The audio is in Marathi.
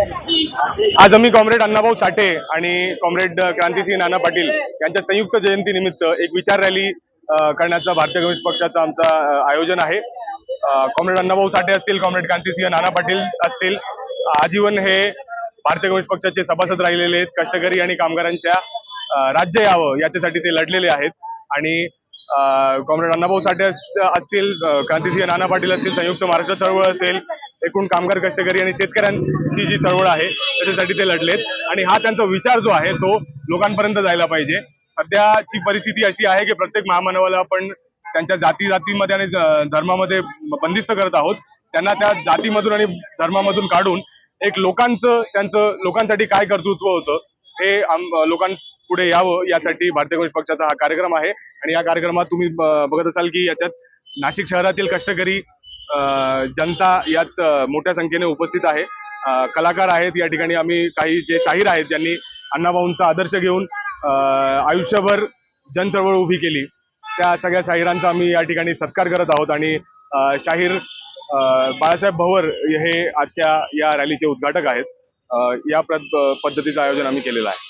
आज आम्ही कॉम्रेड अण्णाभाऊ साठे आणि कॉम्रेड क्रांतिसिंह नाना पाटील यांच्या संयुक्त जयंती निमित्त एक विचार रॅली करण्याचा भारतीय कम्युनिस्ट पक्षाचा आमचा आयोजन आहे. कॉम्रेड अण्णाभाऊ साठे असतील कॉम्रेड क्रांतीसिंह नाना पाटील असतील आजीवन हे भारतीय कम्युनिस्ट पक्षाचे सभासद राहिलेले आहेत कष्टकरी आणि कामगारांच्या राज्य यावं याच्यासाठी ते लढलेले आहेत. आणि कॉम्रेड अण्णाभाऊ साठे असतील क्रांतीसिंह नाना पाटील असतील संयुक्त महाराष्ट्र चळवळ असेल एकूण कामगार कष्टकरी आणि शेतकऱ्यांची जी चळवळ आहे त्याच्यासाठी ते लढलेत. आणि हा त्यांचा विचार जो आहे तो लोकांपर्यंत जायला पाहिजे. सध्याची परिस्थिती अशी आहे की प्रत्येक महामानवाला आपण त्यांच्या जाती जातीमध्ये आणि धर्मामध्ये बंदिस्त करत आहोत. त्यांना त्या जातीमधून आणि धर्मामधून काढून एक लोकांचं त्यांचं लोकांसाठी काय कर्तृत्व होतं हे लोकांपुढे यावं यासाठी भारतीय कम्युनिस्ट पक्षाचा हा कार्यक्रम आहे. आणि या कार्यक्रमात तुम्ही बघत असाल की याच्यात नाशिक शहरातील कष्टकरी जनता यात मोठ्या संख्येने उपस्थित आहे. कलाकार आहेत या ठिकाणी आम्ही काही जे शाहीर आहेत ज्यांनी अण्णाभाऊंचा आदर्श घेऊन आयुष्यभर जनचळवळ उभी केली. त्या सगळ्या शाहिरांचा आम्ही या ठिकाणी सत्कार करत आहोत आणि शाहीर बाळासाहेब भवर हे आजच्या या रॅलीचे उद्घाटक आहेत. या पद्धतीचं आयोजन आम्ही केलेलं आहे.